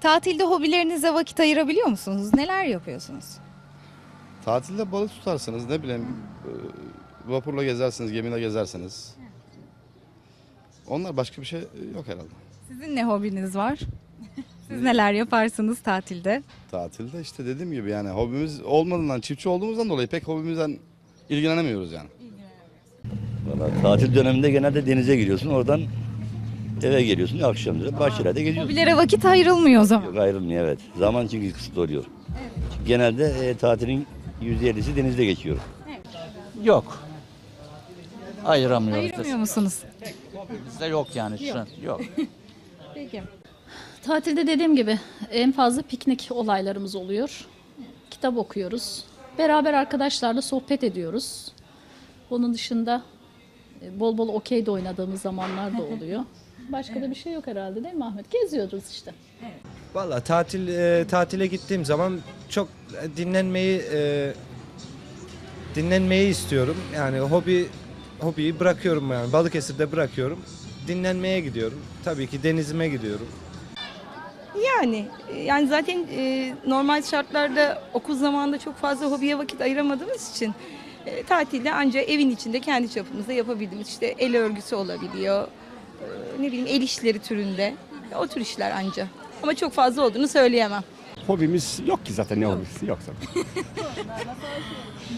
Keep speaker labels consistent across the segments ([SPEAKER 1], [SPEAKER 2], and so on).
[SPEAKER 1] Tatilde hobilerinize vakit ayırabiliyor musunuz? Neler yapıyorsunuz?
[SPEAKER 2] Tatilde balık tutarsınız ne bileyim e, vapurla gezersiniz, gemiyle gezersiniz. Onlar başka bir şey yok herhalde.
[SPEAKER 1] Sizin ne hobiniz var? Siz neler yaparsınız tatilde?
[SPEAKER 2] Tatilde işte dediğim gibi yani hobimiz olmadığından, çiftçi olduğumuzdan dolayı pek hobimizden ilgilenemiyoruz yani.
[SPEAKER 3] Valla tatil döneminde genelde denize giriyorsun. Oradan eve geliyorsun. Akşam üzere bahçelerde geziyorsun.
[SPEAKER 1] Hobilere vakit ayrılmıyor o zaman.
[SPEAKER 3] Yok ayrılmıyor evet. Zaman çünkü kısıtlı oluyor. Genelde e, tatilin %50'si denizde geçiyor.
[SPEAKER 4] Yok. Ayıramıyoruz.
[SPEAKER 1] Ayırmıyor musunuz?
[SPEAKER 4] Bizde yok yani şu an. Yok.
[SPEAKER 1] Peki.
[SPEAKER 5] Tatilde dediğim gibi en fazla piknik olaylarımız oluyor. Kitap okuyoruz. Beraber arkadaşlarla sohbet ediyoruz. Onun dışında e, bol bol okey de oynadığımız zamanlar da oluyor. Başka da bir şey yok herhalde değil mi Ahmet? Geziyoruz işte.
[SPEAKER 6] Valla tatil e, tatile gittiğim zaman çok e, dinlenmeyi e, dinlenmeyi istiyorum. Yani hobi hobiyi bırakıyorum yani Balıkesir'de bırakıyorum. Dinlenmeye gidiyorum. Tabii ki denizime gidiyorum.
[SPEAKER 7] Yani yani zaten e, normal şartlarda okul zamanında çok fazla hobiye vakit ayıramadığımız için e, tatilde ancak evin içinde kendi çapımızda yapabildiğimiz işte el örgüsü olabiliyor. Ne bileyim el işleri türünde. O tür işler anca. Ama çok fazla olduğunu söyleyemem.
[SPEAKER 8] Hobimiz yok ki zaten ne hobisi yok zaten.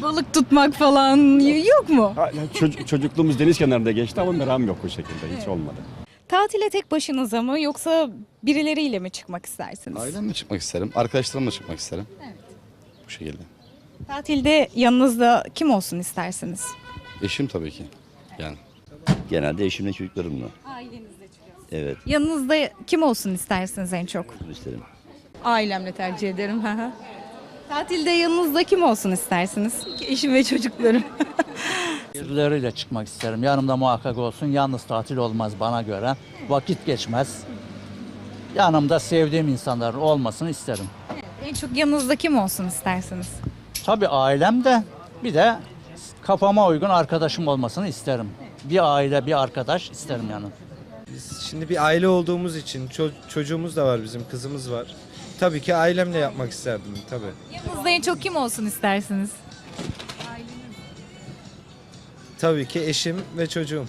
[SPEAKER 1] Balık tutmak falan yok mu?
[SPEAKER 8] Ha, yani çocuk- çocukluğumuz deniz kenarında geçti ama meram yok o şekilde hiç olmadı.
[SPEAKER 1] Tatile tek başınıza mı yoksa birileriyle mi çıkmak istersiniz?
[SPEAKER 2] Ailemle çıkmak isterim, arkadaşlarımla çıkmak isterim. Bu şekilde.
[SPEAKER 1] Tatilde yanınızda kim olsun istersiniz?
[SPEAKER 2] Eşim tabii ki. Yani
[SPEAKER 3] Genelde eşimle çocuklarımla. Evet.
[SPEAKER 1] Yanınızda kim olsun istersiniz en çok?
[SPEAKER 3] bunu isterim.
[SPEAKER 7] Ailemle tercih ederim.
[SPEAKER 1] Tatilde yanınızda kim olsun istersiniz?
[SPEAKER 7] Eşim ve çocuklarım.
[SPEAKER 4] Birileriyle çıkmak isterim. Yanımda muhakkak olsun. Yalnız tatil olmaz bana göre. Vakit geçmez. Yanımda sevdiğim insanların olmasını isterim.
[SPEAKER 1] En çok yanınızda kim olsun istersiniz?
[SPEAKER 4] Tabii ailem de bir de kafama uygun arkadaşım olmasını isterim. Bir aile, bir arkadaş isterim yani.
[SPEAKER 6] Biz şimdi bir aile olduğumuz için ço- çocuğumuz da var bizim kızımız var. Tabii ki ailemle yapmak isterdim tabii.
[SPEAKER 1] Yanınızda en çok kim olsun istersiniz?
[SPEAKER 6] Tabii ki eşim ve çocuğum.